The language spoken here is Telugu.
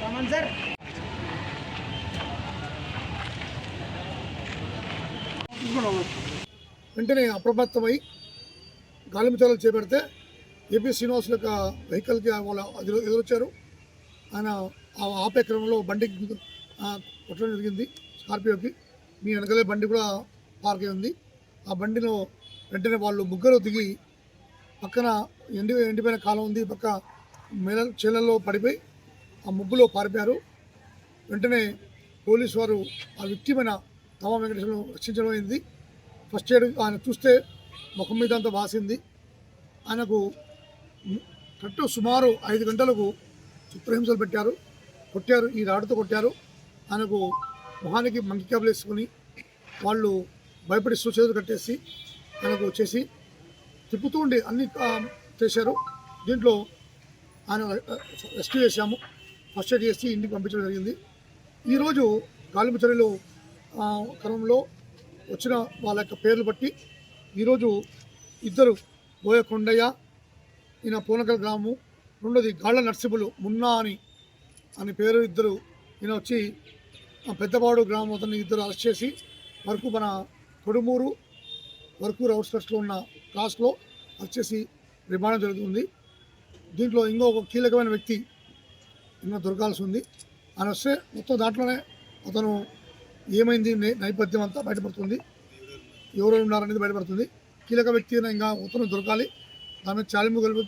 కామన్ సార్ వెంటనే అప్రమత్తమై గాలింపు చర్యలు చేపడితే ఏపీ శ్రీనివాస్ యొక్క వెహికల్కి వాళ్ళు ఎదురొచ్చారు. ఆయన ఆపే క్రమంలో బండి కొట్టడం జరిగింది స్కార్పియోకి. మీ వెనకలే బండి కూడా పార్క్ అయి ఉంది ఆ బండిలో వెంటనే వాళ్ళు ముగ్గురు దిగి పక్కన ఎండి ఎండిపోయిన కాలం ఉంది పక్క మేల చేలల్లో పడిపోయి ఆ ముగ్గులో పారిపోయారు. వెంటనే పోలీసు వారు ఆ విక్టిమైన తమా వెంకటేశ్వరం రక్షించడం అయింది. ఫస్ట్ ఎయిడ్ ఆయన చూస్తే ముఖం మీద అంతా వాసింది. ఆయనకు కరెక్ట్ సుమారు ఐదు గంటలకు చిత్రహింసలు పెట్టారు కొట్టారు ఈ రాడుతో కొట్టారు. ఆయనకు మొహానికి మంకి క్యాబ్లు వేసుకొని వాళ్ళు భయపడి చేతులు కట్టేసి ఆయనకు చేసి తిప్పుతూ ఉండి అన్ని చేశారు. దీంట్లో ఆయన రెస్క్యూ చేశాము. ఫస్ట్ ఎయిడ్ చేసి ఇంటికి పంపించడం జరిగింది. ఈరోజు గాలింపు చర్యలు క్రమంలో వచ్చిన వాళ్ళ యొక్క పేర్లు బట్టి ఈరోజు ఇద్దరు బోయ కొండయ్య ఈయన పూనకల్ గ్రామము రెండోది గాళ్ళ నర్సింహులు మున్నా అని అని పేరు ఇద్దరు. ఈయన వచ్చి ఆ పెద్దపాడు గ్రామం అతన్ని ఇద్దరు అరెస్ట్ చేసి వరకు మన కొడుమూరు వరకు అవుట్స్కట్స్లో ఉన్న క్లాస్లో వచ్చేసి చేసి జరుగుతుంది. దీంట్లో ఇంకో ఒక కీలకమైన వ్యక్తి ఇంకా దొరకాల్సి ఉంది ఆయన వస్తే మొత్తం దాంట్లోనే అతను ఏమైంది నేపథ్యం అంతా బయటపడుతుంది. ఎవరు ఉన్నారనేది బయటపడుతుంది. కీలక వ్యక్తి అయినా ఇంకా ఉత్తరం దొరకాలి. దాని మీద చాలింపు కలిపి